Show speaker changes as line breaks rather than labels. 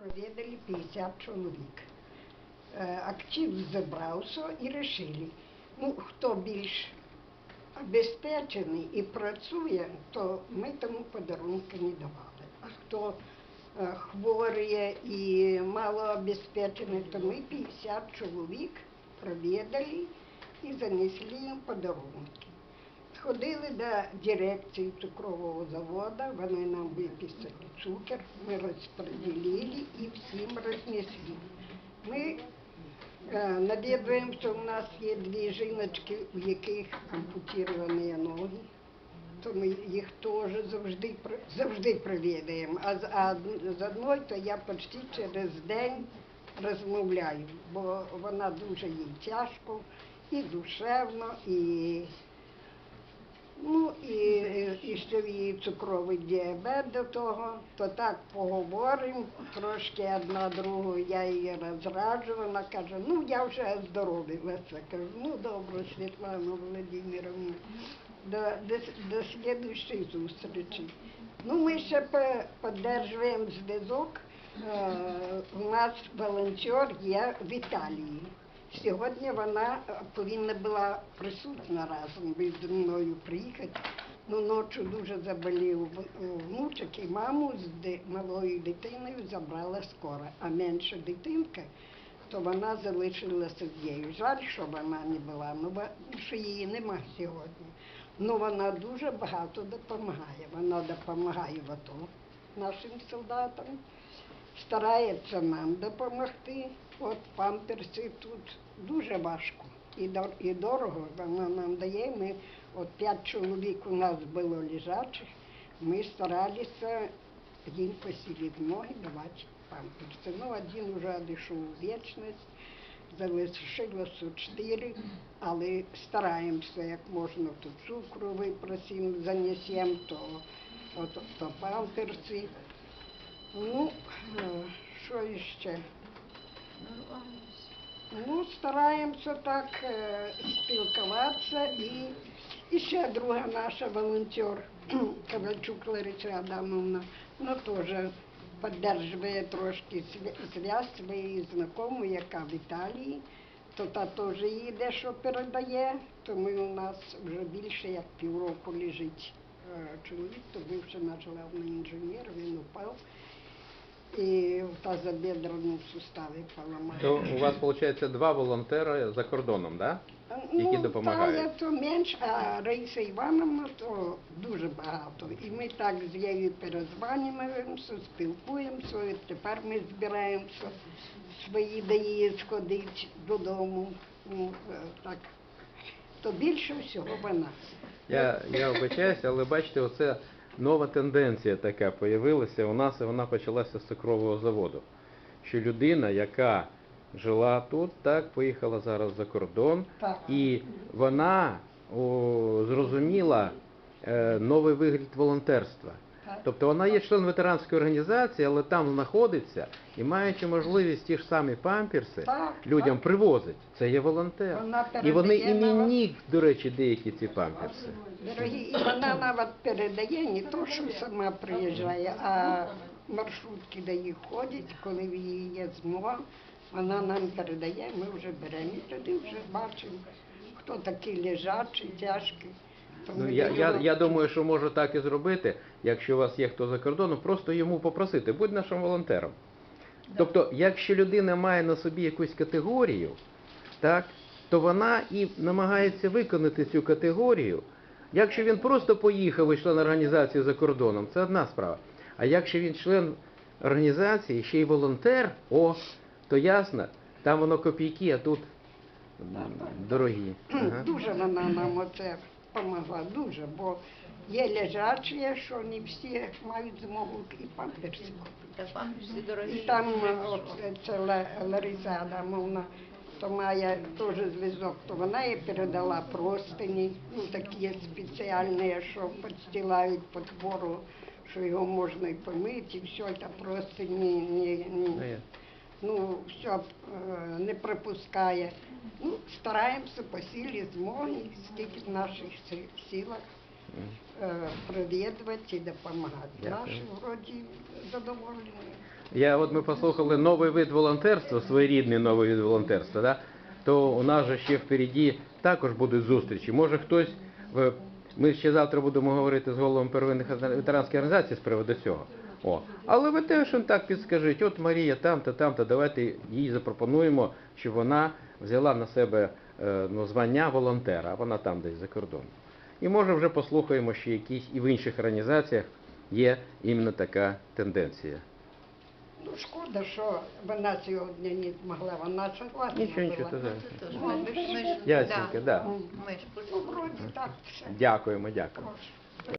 Проведали 50 чоловік. Е, Актив зібрався і вирішили, ну, хто більш обезпечений і працює, то ми тому подарунки не давали. А хто е, хворі і мало обезпечений, то ми 50 чоловік провідали і занесли їм подарунки. Сходили до дирекції цукрового заводу, вони нам виписали цукор, ми розподілили і всім рознесли. Ми е, навідуємося, у нас є дві жіночки, у яких ампутовані ноги, то ми їх теж завжди, завжди провідаємо. А з, а з одною, то я почти через день розмовляю, бо вона дуже їй тяжко і душевно, і Ну і, і ще в її цукровий діабет до того, то так поговоримо, трошки одна другу, я її розраджу, вона каже, ну я вже оздоровилася. Кажу, ну добре, Світлана Володимировна, до, до, до слідущої зустрічі. Ну, ми ще по- підтримуємо зв'язок. Е, у нас волонтер є в Італії. Сьогодні вона е, повинна була присутня разом зі мною приїхати. Ну, ночі дуже заболів внучок і маму з малою дитиною забрала скоро. А менша дитинка, то вона залишилася з нею. Жаль, що вона не була, ну, бо- що її нема сьогодні. Ну, вона дуже багато допомагає. Вона допомагає в АТО нашим солдатам старається нам допомогти. От памперси тут дуже важко і, дор- і дорого вона нам дає. Ми, от п'ять чоловік у нас було лежачих, ми старалися їм посілити ноги давати памперси. Ну, один вже одійшов у вічність, залишилося чотири, але стараємося, як можна, то цукру випросимо, занесемо, то, от, то памперси. Ну, е, що іще? Ну, стараємося так е, спілкуватися. І, і ще друга наша волонтер, Ковальчук Лариса Адамовна, ну теж підтримує трошки зв'язь своєї знайомої, яка в Італії, то та теж їй дещо передає, то ми у нас вже більше як півроку лежить е, чоловік, то бивший наш головний інженер, він упав і в тазобедреному суставі поламав.
То у вас виходить два волонтери за кордоном, да? які допомагають.
Таня то менш, а Раїса Івановна то дуже багато. І ми так з нею перезванюємося, спілкуємося, і тепер ми збираємося свої до її сходити додому. Ну, е, так. То більше всього вона.
Я, я вибачаюся, але бачите, оце нова тенденція така появилася у нас, і вона почалася з цукрового заводу. Що людина, яка жила тут, так, поїхала зараз за кордон, і вона о, зрозуміла е, новий вигляд волонтерства. Тобто вона є член ветеранської організації, але там знаходиться і маючи можливість ті ж самі памперси
Так,
людям
так.
привозить. Це є волонтер.
Вона
І вони
передає на
іменні, до речі, деякі ці памперси.
Дорогі, і вона навіть передає не то, що сама приїжджає, а маршрутки до їх ходять, коли в її є змога, вона нам передає, ми вже беремо і тоді вже бачимо, хто такий лежачий, тяжкий.
Ну, я, я, я думаю, що можу так і зробити, якщо у вас є хто за кордоном, просто йому попросити, будь нашим волонтером. Тобто, якщо людина має на собі якусь категорію, так, то вона і намагається виконати цю категорію. Якщо він просто поїхав і член організації за кордоном, це одна справа. А якщо він член організації, ще й волонтер, о, то ясно, там воно копійки, а тут дорогі. Ага.
Дуже вона нам оце допомогла, дуже, бо є лежачі, що не всі мають змогу і памперси купити.
Памперси
І
дорогі.
там е, от, це Ла- Лариса Адамовна, то має теж зв'язок, то вона їй передала простині, ну такі спеціальні, що підстилають під хвору, що його можна і помити, і все, та простині не,
Ну,
не, ну, все е, не пропускає. Ну, стараємося по силі змоги, скільки в наших си- силах е, провідувати і допомагати. Наші вроді задоволені.
Я от ми послухали новий вид волонтерства, своєрідний новий вид волонтерства, да? то у нас же ще впереді також будуть зустрічі. Може хтось, в- ми ще завтра будемо говорити з головом первинних ветеранських організацій з приводу цього. О. Але ви теж так підскажіть, от Марія там-то, там-то, давайте їй запропонуємо, щоб вона взяла на себе е, ну, звання волонтера, а вона там десь за кордоном. І може вже послухаємо, що якісь і в інших організаціях є іменно така тенденція.
Ну, шкода, що вона сьогодні не змогла, вона согласна
Нічого, нічого,
була.
то
Це теж ми, ж, ми ж,
Ясненько, да.
Ми ж
Ну, вроді так все.
Дякуємо, дякуємо.
Прошу.